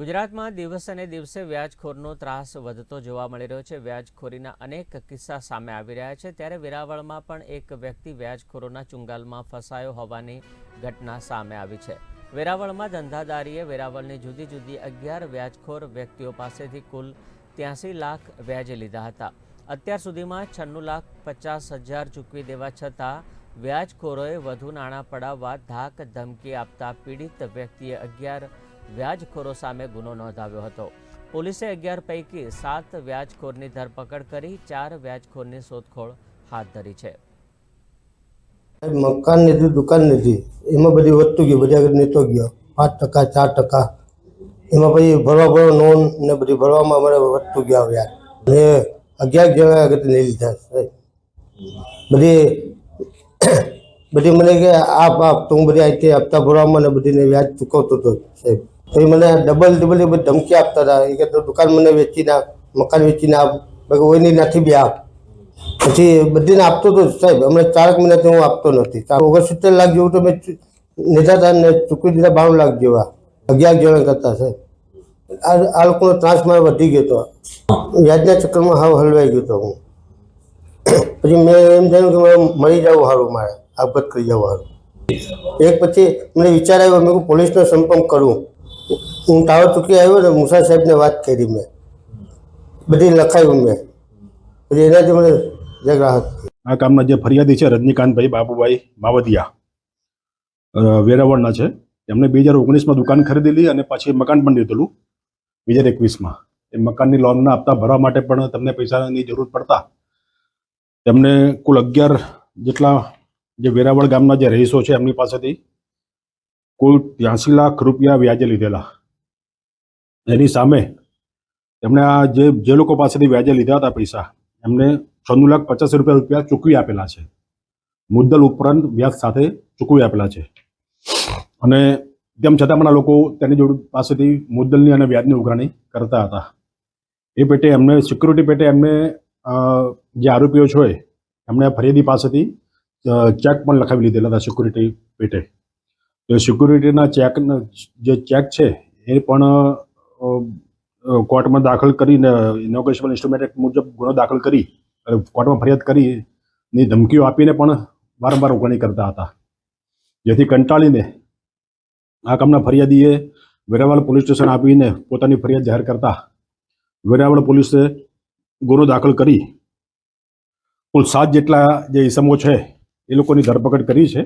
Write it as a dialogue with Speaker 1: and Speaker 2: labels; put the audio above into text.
Speaker 1: ગુજરાતમાં દિવસે અને દિવસે વ્યાજખોરનો ત્રાસ વધતો જોવા મળી રહ્યો છે. વ્યાજખોરીના અનેક કિસ્સા સામે આવી રહ્યા છે. ત્યારે વેરાવળમાં પણ એક વ્યક્તિ વ્યાજખોરોના ચુંગાલમાં ફસાયો હોવાની ઘટના સામે આવી છે. વેરાવળમાં ધંધાદારીએ વેરાવળની જુદી જુદી અગિયાર વ્યાજખોર વ્યક્તિઓ પાસેથી કુલ ત્યાંસી લાખ વ્યાજે લીધા હતા. અત્યાર સુધીમાં છન્નું લાખ પચાસ હજાર ચૂકવી દેવા છતાં વ્યાજખોરોએ વધુ નાણાં પડાવવા ધાક ધમકી આપતા પીડિત વ્યક્તિએ અગિયાર વ્યાજખોરો સામે ગુનો નોંધાવ્યો હતો. પોલીસે અગિયાર પૈકી સાત વ્યાજખોરની ધરપકડ કરી ચાર વ્યાજખોરની શોધખોળ હાથ ધરી છે.
Speaker 2: મકાન લીધું, દુકાન લીધી. એમાં બધી વધતું ગયું બધી આગળ નીતો ગયો. પાંચ ટકા, ચાર ટકા. એમાં પછી ભરવા ભરવા નોન ને બધી ભરવામાં અમારે વધતું ગયા વ્યાજ ને અગિયાર જણા આગળ લઈ લીધા બધી બધી મને કે આપ આપ તો હું બધી અહીંથી હપ્તા ભરવામાં ને બધીને વ્યાજ ચૂકવતો હતો, સાહેબ. એ મને ડબલ ડબલ બધી ધમકી આપતા હતા. એ તો દુકાન મને વેચી નાખ, મકાન વેચીને આપ બાકી કોઈની નથી બી આપ. પછી બધીને આપતો હતો સાહેબ, હમણાં ચારક મહિનાથી હું આપતો નથી. ઓગણસિત્તેર લાખ જેવું તો મેં લીધા હતા ને ચૂકવી દીધા બાણું લાખ જેવા. અગિયાર જણા કરતા સાહેબ. આ લોકોનો ત્રાસ મારે વધી ગયો હતો વ્યાજના ચક્કરમાં હાવ હલવાઈ ગયો હતો હું. પછી મેં એમ થયું કે મરી જવું સારું મારે. આપઘાત કરી જવું સારું એક પછી મને વિચાર આવ્યો, મેં પોલીસનો સંપર્ક કરું. હું ટાવર ચૂકી આવ્યો ને મુસા સાહેબને વાત કરી મેં. બધી લખાયું મેં. પછી એનાથી મને જગ રાહત
Speaker 3: આ કામના જે ફરિયાદી છે રજનીકાંતભાઈ બાબુભાઈ માવદિયા વેરાવળના છે. એમણે બે હજાર ઓગણીસમાં દુકાન ખરીદેલી અને પછી મકાન પણ લીધેલું, બે હજાર એકવીસમાં. એ મકાનની લોનના હપ્તા ભરવા માટે પણ તમને પૈસાની જરૂર પડતા. તેમને કુલ અગિયાર જેટલા જે વેરાવળ ગામના જે રહીશો છે એમની પાસેથી કુલ ત્યાંસી લાખ રૂપિયા વ્યાજે લીધેલા. એની સામે એમણે આ જે જે લોકો પાસેથી વ્યાજે લીધા હતા પૈસા, એમને છન્નું લાખ પચાસ રૂપિયા રૂપિયા ચૂકવી આપેલા છે. મુદ્દલ ઉપરાંત વ્યાજ સાથે ચૂકવી આપેલા છે. અને તેમ છતાં પણ આ લોકો તેની જોડ પાસેથી મુદ્દલની અને વ્યાજની ઉઘરાણી કરતા હતા. એ પેટે એમને સિક્યુરિટી પેટે એમને જે આરોપીઓ છે, એમણે ફરિયાદી પાસેથી ચેક પણ લખાવી લીધેલા હતા સિક્યુરિટી પેટે. સિક્યુરિટીના ચેક જે ચેક છે, એ પણ કોર્ટમાં દાખલ કરીને ઇનોગ્રેશન ઇન્સ્ટ્રુમેન્ટ એક્ટ મુજબ ગુનો દાખલ કરી કોર્ટમાં ફરિયાદ કરી ની ધમકીઓ આપીને પણ વારંવાર ઉઘરાણી કરતા હતા. જેથી કંટાળીને આ કામના ફરિયાદીએ વેરાવળ પોલીસ સ્ટેશન આપીને પોતાની ફરિયાદ જાહેર કરતા વેરાવળ પોલીસે ગુનો દાખલ કરી, કુલ સાત જેટલા જે ઇસમો છે, એ લોકોની ધરપકડ કરી છે.